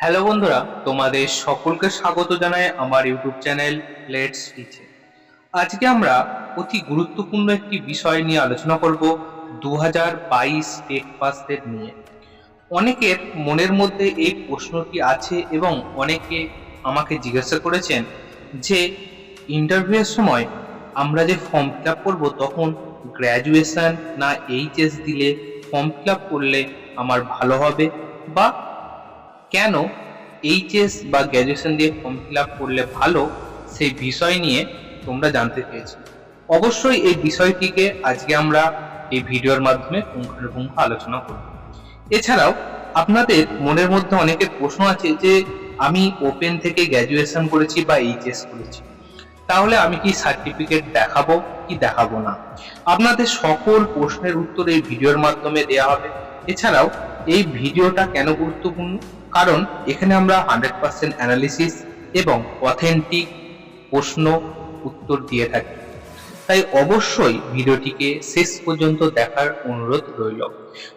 Hello বন্ধুরা, তোমাদের সকলকে স্বাগত জানাই আমার ইউটিউব চ্যানেল লেটস টিচে আজকে আমরা অতি গুরুত্বপূর্ণ একটি বিষয় নিয়ে আলোচনা করব দু হাজার বাইশ টেট পাসদের নিয়ে। অনেকের মনের মধ্যে এই প্রশ্নটি আছে এবং অনেকে আমাকে জিজ্ঞাসা করেছেন যে ইন্টারভিউয়ের সময় আমরা যে ফর্ম ফিল আপ করব তখন গ্র্যাজুয়েশন না এইচএস দিলে ফর্ম ফিল আপ করলে আমার ভালো হবে বা কেন এইচএস বা গ্র্যাজুয়েশন দিয়ে ফর্ম ফিল আপ করলে ভালো সেই বিষয় নিয়ে তোমরা জানতে চেয়েছো অবশ্যই এই বিষয়টিকে আজকে আমরা এই ভিডিওর মাধ্যমে পুঙ্খানুপুঙ্খ আলোচনা করব। এছাড়াও আপনাদের মনের মধ্যে অনেকের প্রশ্ন আছে যে, আমি ওপেন থেকে গ্র্যাজুয়েশন করেছি বা এইচএস করেছি, তাহলে আমি কি সার্টিফিকেট দেখাবো কি দেখাবো না? আপনাদের সকল প্রশ্নের উত্তর এই ভিডিওর মাধ্যমে দেওয়া হবে। এছাড়াও এই ভিডিওটা কেন গুরুত্বপূর্ণ? কারণ এখানে আমরা হান্ড্রেড পার্সেন্ট অ্যানালিসিস এবং অথেন্টিক প্রশ্ন উত্তর দিয়ে থাকি। তাই অবশ্যই ভিডিওটিকে শেষ পর্যন্ত দেখার অনুরোধ রইল।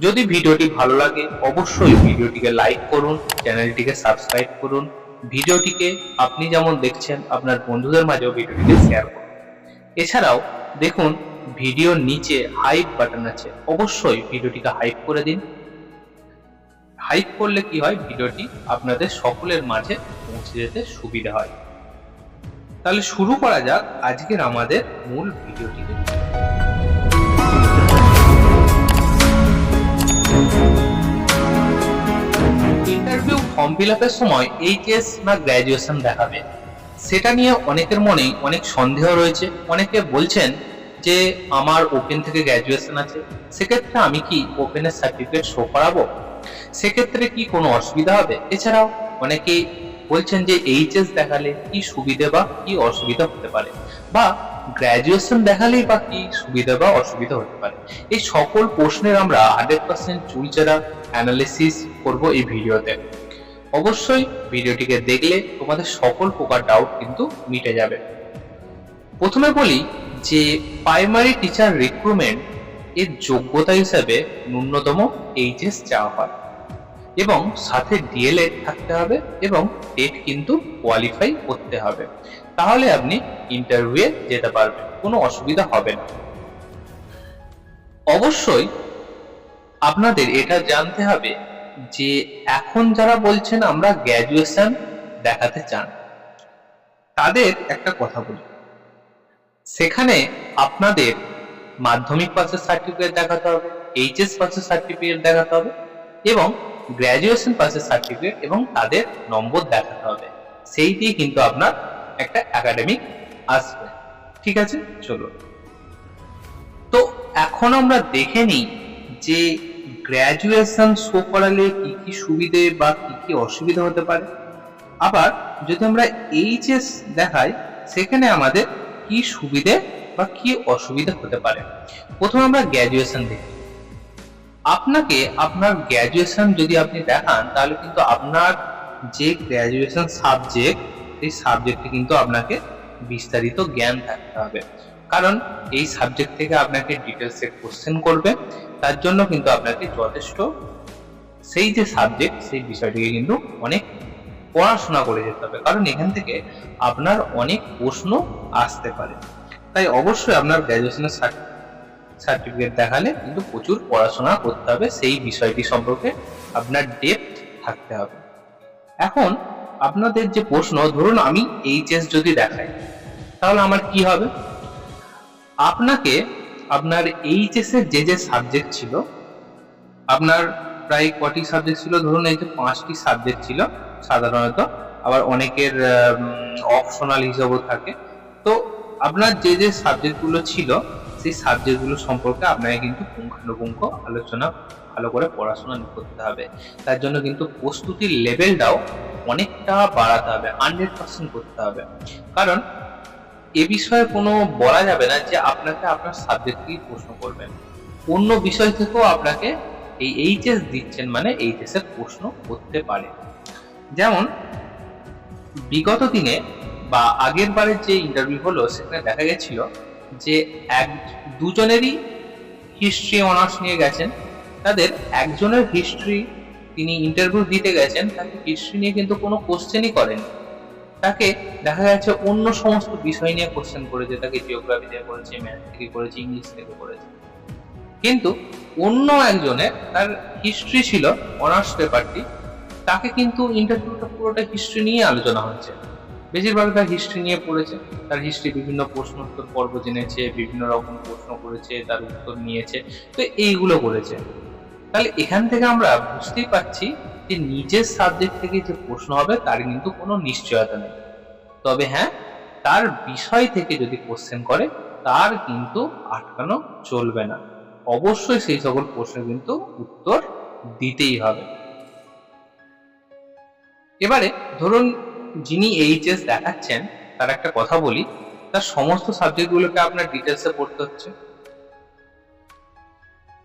যদি ভিডিওটি ভালো লাগে, অবশ্যই ভিডিওটিকে লাইক করুন, চ্যানেলটিকে সাবস্ক্রাইব করুন। ভিডিওটিকে আপনি যেমন দেখছেন, আপনার বন্ধুদের মাঝেও ভিডিওটিকে শেয়ার করুন। এছাড়াও দেখুন, ভিডিওর নিচে হাইপ বাটন আছে। অবশ্যই ভিডিওটিকে হাইপ করে দিন। হাইপ করলে কি হয়? ভিডিওটি আপনাদের সকলের মাঝে পৌঁছে যেতে সুবিধা হয়। তাহলে শুরু করা যাক আজকের আমাদের মূল ভিডিওটিকে ইন্টারভিউ ফর্ম ফিল আপের সময় এইচএস বা গ্র্যাজুয়েশন দেখাবে। সেটা নিয়ে অনেকের মনেই অনেক সন্দেহ রয়েছে। অনেকে বলছেন যে আমার ওপেন থেকে গ্র্যাজুয়েশন আছে, সেক্ষেত্রে আমি কি ওপেনের সার্টিফিকেট শো করাবো? সেক্ষেত্রে কি কোনো অসুবিধা হবে? এছাড়াও অনেকে বলছেন যে এইচএস দেখালে কি সুবিধে বা কি অসুবিধা হতে পারে? বা গ্র্যাজুয়েশন দেখালেই বা কি সুবিধা বা অসুবিধা হতে পারে? এই সকল প্রশ্নের আমরা হান্ড্রেড পার্সেন্ট চুলচেরা অ্যানালিসিস করব এই ভিডিওতে। অবশ্যই ভিডিওটিকে দেখলে তোমাদের সকল প্রকার ডাউট কিন্তু মিটে যাবে। প্রথমে বলি যে প্রাইমারি টিচার রিক্রুটমেন্ট এর যোগ্যতা হিসাবে ন্যূনতম এইচএস চাওয়া হয় এবং সাথে ডিএলএড থাকতে হবে এবং টেট কিন্তু কোয়ালিফাই করতে হবে। তাহলে আপনি ইন্টারভিউয়ে যেতে পারবেন, কোনো অসুবিধা হবে না। অবশ্যই আপনাদের এটা জানতে হবে যে এখন যারা বলছেন আমরা গ্র্যাজুয়েশন দেখাতে চান, তাদের একটা কথা বলি। সেখানে আপনাদের মাধ্যমিক পাসের সার্টিফিকেট দেখাতে হবে এইচএস পাসের সার্টিফিকেট দেখাতে হবে এবং গ্র্যাজুয়েশন পাসের সার্টিফিকেট এবং তাদের নম্বর দেখাতে হবে। সেই দিয়ে কিন্তু আপনার একটা একাডেমিক আসবে। ঠিক আছে? চলো তো এখন আমরা দেখে নিই যে গ্র্যাজুয়েশন শো করালে কি কি সুবিধে বা কি কি অসুবিধা হতে পারে। আবার যদি আমরা এইচএস দেখাই, সেখানে আমাদের কি সুবিধে বা কি অসুবিধা হতে পারে? প্রথমে আমরা গ্র্যাজুয়েশন দেখি। আপনাকে আপনার গ্র্যাজুয়েশন যদি আপনি দেখান, তাহলে কিন্তু আপনার যে গ্র্যাজুয়েশন সাবজেক্ট সেই সাবজেক্টে কিন্তু আপনাকে বিস্তারিত জ্ঞান থাকতে হবে। কারণ এই সাবজেক্ট থেকে আপনাকে ডিটেলসে কোশ্চেন করবে, তার জন্য কিন্তু আপনাকে যথেষ্ট সেই যে সাবজেক্ট সেই বিষয়টিকে কিন্তু অনেক পড়াশোনা করে যেতে হবে। কারণ এখান থেকে আপনার অনেক প্রশ্ন আসতে পারে। তাই অবশ্যই আপনার গ্র্যাজুয়েশনের সার্টিফিকেট দেখালে কিন্তু প্রচুর পড়াশোনা করতে হবে। সেই বিষয়টি সম্পর্কে আপনার ডেপথ থাকতে হবে। এখন আপনাদের যে প্রশ্ন, ধরুন আমি এইচএস যদি দেখাই, তাহলে আমার কি হবে? আপনাকে আপনার এইচএস এর যে যে সাবজেক্ট ছিল, আপনার প্রায় কটি সাবজেক্ট ছিল, ধরুন এই যে পাঁচটি সাবজেক্ট ছিল সাধারণত, আবার অনেকের অপশনাল হিসাবেও থাকে। তো আপনার যে যে সাবজেক্টগুলো ছিল, সেই সাবজেক্টগুলো সম্পর্কে আপনাকে কিন্তু পুঙ্খানুপুঙ্খ আলোচনা, ভালো করে পড়াশোনা করতে হবে। তার জন্য কিন্তু প্রস্তুতির লেভেলটাও অনেকটা বাড়াতে হবে হান্ড্রেড পার্সেন্ট করতে হবে। কারণ এ বিষয়ে কোনো বলা যাবে না যে আপনাকে আপনার সাবজেক্টকেই প্রশ্ন করবেন অন্য বিষয় থেকেও আপনাকে এই এইচএস দিচ্ছেন মানে এইচএস এর প্রশ্ন করতে পারে। যেমন, বিগত দিনে বা আগের বারের যে ইন্টারভিউ হলো, সেখানে দেখা গেছিল যে এক, দুজনেরই হিস্ট্রি অনার্স নিয়ে গেছেন। তাদের একজনের হিস্ট্রি তিনি ইন্টারভিউ দিতে গেছেন, তাকে হিস্ট্রি নিয়ে কিন্তু কোনো কোশ্চেনই করেন। তাকে দেখা যাচ্ছে অন্য সমস্ত বিষয় নিয়ে কোশ্চেন করেছে, তাকে জিওগ্রাফি থেকে করেছে ম্যাথ থেকে করেছে ইংলিশ থেকে করেছে। কিন্তু অন্য একজনের তার হিস্ট্রি ছিল অনার্স পেপারটি তাকে কিন্তু ইন্টারভিউটা পুরোটা হিস্ট্রি নিয়ে আলোচনা হচ্ছে। বেশিরভাগ তার হিস্ট্রি নিয়ে পড়েছে। তার হিস্ট্রি বিভিন্ন প্রশ্ন উত্তর পর্ব জেনেছে, বিভিন্ন রকম প্রশ্ন করেছে, তার উত্তর নিয়েছে, তো এইগুলো করেছে। তাহলে এখান থেকে আমরা বুঝতেই পারছি যে নিজের সাবজেক্ট থেকে যে প্রশ্ন হবে, তার কিন্তু কোনো নিশ্চয়তা নেই। তবে হ্যাঁ তার বিষয় থেকে যদি কোশ্চেন করে, তার কিন্তু আটকানো চলবে না। অবশ্যই সেই সকল প্রশ্নের কিন্তু উত্তর দিতেই হবে। এবারে ধরুন যিনি এইচএস দেখাচ্ছেন, তার একটা কথা বলি, তার সমস্ত সাবজেক্টগুলোকে আপনার ডিটেলসে পড়তে হচ্ছে।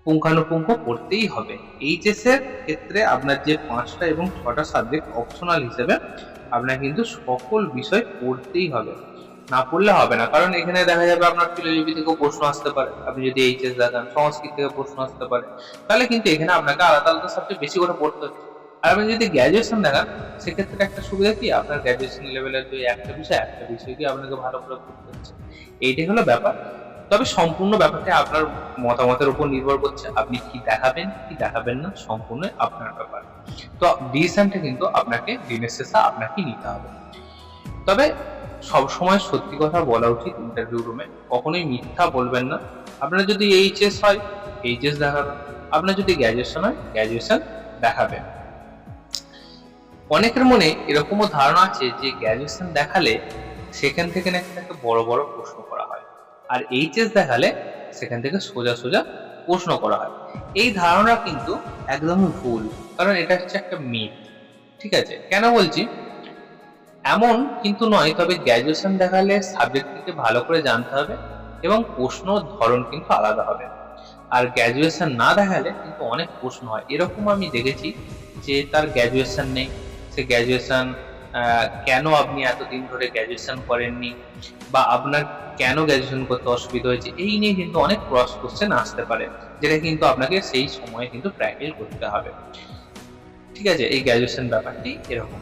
পুঙ্খানুপুঙ্খ পড়তেই হবে। এইচএস এর ক্ষেত্রে আপনার যে পাঁচটা এবং ছটা সাবজেক্ট অপশনাল হিসেবে আপনার কিন্তু সকল বিষয় পড়তেই হবে। না পড়লে হবে না। কারণ এখানে দেখা যাবে আপনার ফিলোসফি থেকেও প্রশ্ন আসতে পারে। আপনি যদি এইচএস দেখান, সংস্কৃত থেকে প্রশ্ন আসতে পারে। তাহলে কিন্তু এখানে আপনাকে আলাদা আলাদা সাবজেক্ট বেশি করে পড়তে হচ্ছে। আর আপনি যদি গ্র্যাজুয়েশন দেখান, সেক্ষেত্রে একটা সুবিধা কি? আপনার গ্র্যাজুয়েশন লেভেলের যে একটা বিষয় একটা বিষয় কি আপনাকে ভালো করে পড়তে হচ্ছে। এইটাই হলো ব্যাপার। তবে সম্পূর্ণ ব্যাপারটা আপনার মতামতের উপর নির্ভর করছে। আপনি কি দেখাবেন কি দেখাবেন না, সম্পূর্ণ আপনার ব্যাপার। তো ডিসিশনটা কিন্তু আপনাকে দিনের শেষে আপনাকে নিতে হবে। তবে সব সময় সত্যি কথা বলা উচিত ইন্টারভিউ রুমে কখনোই মিথ্যা বলবেন না। আপনার যদি এইচএস হয়, এইচএস দেখাবেন। আপনার যদি গ্র্যাজুয়েশন হয় গ্র্যাজুয়েশন দেখাবেন। অনেকের মনে এরকমও ধারণা আছে যে গ্র্যাজুয়েশন দেখালে সেখান থেকে নাকি একটা বড় বড় প্রশ্ন করা হয়। আর এইচএস দেখালে সেখান থেকে সোজা সোজা প্রশ্ন করা হয়। এই ধারণা কিন্তু একদমই ভুল, কারণ এটা হচ্ছে একটা মিথ ঠিক আছে? কেন বলছি? এমন কিন্তু নয়, তবে গ্র্যাজুয়েশন দেখালে সাবজেক্টটিকে ভালো করে জানতে হবে এবং প্রশ্ন ধরন কিন্তু আলাদা হবে। আর গ্র্যাজুয়েশন না দেখালে কিন্তু অনেক প্রশ্ন হয়। এরকম আমি দেখেছি যে তার গ্র্যাজুয়েশন নেই। সে গ্র্যাজুয়েশন কেন আপনি এতদিন ধরে গ্র্যাজুয়েশন করেননি? বা আপনার কেন গ্র্যাজুয়েশন করতে অসুবিধা হয়েছে? এই নিয়ে কিন্তু অনেক ক্রস কোশ্চেন আসতে পারে, যেটা কিন্তু আপনাকে সেই সময়ে কিন্তু প্র্যাকটিস করতে হবে। ঠিক আছে, এই গ্র্যাজুয়েশন ব্যাপারটি এরকম।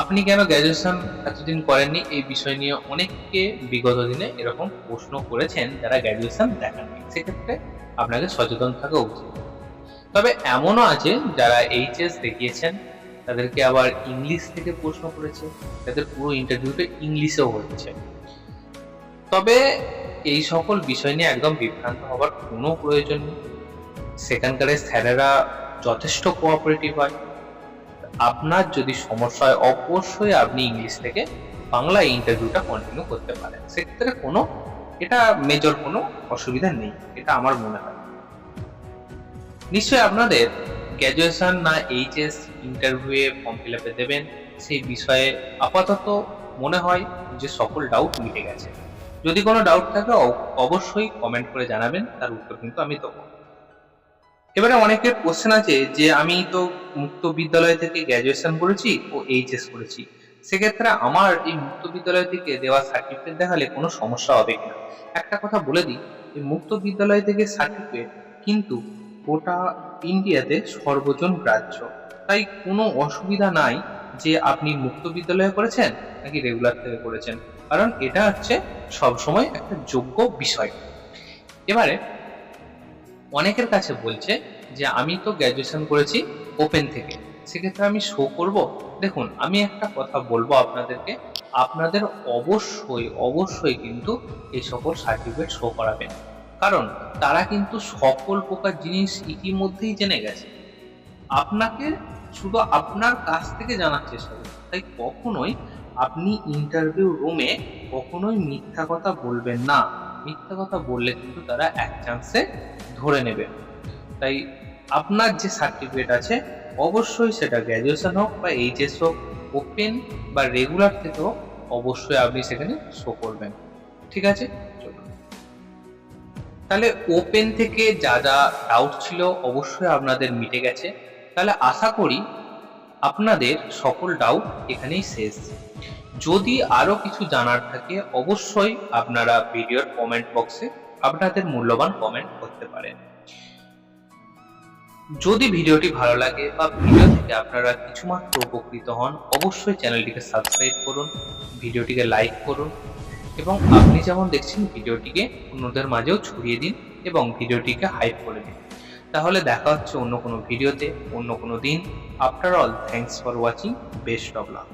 আপনি কেন গ্র্যাজুয়েশন এতদিন করেননি? এই বিষয় নিয়ে অনেককে বিগত দিনে এরকম প্রশ্ন করেছেন যারা গ্র্যাজুয়েশন দেখাননি। সেক্ষেত্রে আপনাকে সচেতন থাকা উচিত। তবে এমনও আছে যারা এইচএস দেখিয়েছেন, তাদেরকে আবার ইংলিশ থেকে প্রশ্ন করেছে, তাদের পুরো ইন্টারভিউটা ইংলিশেও হচ্ছে তবে এই সকল বিষয় নিয়ে একদম বিভ্রান্ত হওয়ার কোনো প্রয়োজন নেই। সেখানকার স্যারেরা যথেষ্ট কোঅপারেটিভ হয়। আপনার যদি সমস্যা হয়, অবশ্যই আপনি ইংলিশ থেকে বাংলা ইন্টারভিউটা কন্টিনিউ করতে পারেন। সেক্ষেত্রে কোনো, এটা মেজর কোনো অসুবিধা নেই, এটা আমার মনে হয়। নিশ্চয়ই আপনাদের গ্র্যাজুয়েশন না এইচএস ইন্টারভিউয়ে ফর্ম ফিল আপে দেবেন, সেই বিষয়ে আপাতত মনে হয় যে সকল ডাউট মিটে গেছে। যদি কোনো ডাউট থাকে অবশ্যই কমেন্ট করে জানাবেন, তার উত্তর কিন্তু আমি দেবো। এবারে অনেকের কোশ্চেন আছে যে, আমি তো মুক্ত বিদ্যালয় থেকে গ্র্যাজুয়েশন করেছি ও এইচএস করেছি। সেক্ষেত্রে আমার এই মুক্ত বিদ্যালয় থেকে দেওয়া সার্টিফিকেট দেখালে কোনো সমস্যা হবে কিনা? একটা কথা বলে দিই এই মুক্ত বিদ্যালয় থেকে সার্টিফিকেট কিন্তু গোটা ইন্ডিয়াতে সর্বজন গ্রাহ্য। তাই কোনো অসুবিধা নাই যে, আপনি মুক্ত বিদ্যালয়ে করেছেন নাকি রেগুলার থেকে করেছেন। কারণ এটা হচ্ছে সবসময় একটা যোগ্য বিষয়। এবারে অনেকের কাছে বলছে যে, আমি তো গ্র্যাজুয়েশন করেছি ওপেন থেকে। সেক্ষেত্রে আমি শো করব? দেখুন, আমি একটা কথা বলব আপনাদেরকে। আপনাদের অবশ্যই অবশ্যই কিন্তু এই সকল সার্টিফিকেট শো করাবেন। কারণ তারা কিন্তু সকল প্রকার জিনিস ইতিমধ্যেই জেনে গেছে। আপনাকে শুধু আপনার কাছ থেকে জানার চেষ্টা করুন। তাই কখনোই আপনি ইন্টারভিউ রুমে কখনোই মিথ্যা কথা বলবেন না। মিথ্যা কথা বললে কিন্তু তারা এক চান্সে ধরে নেবে। তাই আপনার যে সার্টিফিকেট আছে, অবশ্যই সেটা গ্র্যাজুয়েশন হোক বা এইচএস হোক ওপেন বা রেগুলার থেকে হোক অবশ্যই আপনি সেখানে শো করবেন। ঠিক আছে? তাহলে ওপেন থেকে যা যা ডাউট ছিল অবশ্যই আপনাদের মিটে গেছে। তাহলে আশা করি আপনাদের সকল ডাউট এখানেই শেষ। যদি আরও কিছু জানার থাকে, অবশ্যই আপনারা ভিডিওর কমেন্ট বক্সে আপনাদের মূল্যবান কমেন্ট করতে পারেন। যদি ভিডিওটি ভালো লাগে বা ভিডিও থেকে আপনারা কিছুমাত্র উপকৃত হন, অবশ্যই চ্যানেলটিকে সাবস্ক্রাইব করুন, ভিডিওটিকে লাইক করুন এবং আপনি যেমন দেখছেন, ভিডিওটিকে অন্যদের মাঝেও ছড়িয়ে দিন এবং ভিডিওটিকে হাইপ করে দিন। তাহলে দেখা হচ্ছে অন্য কোনো ভিডিওতে, অন্য কোনো দিন। After all thanks for watching best of luck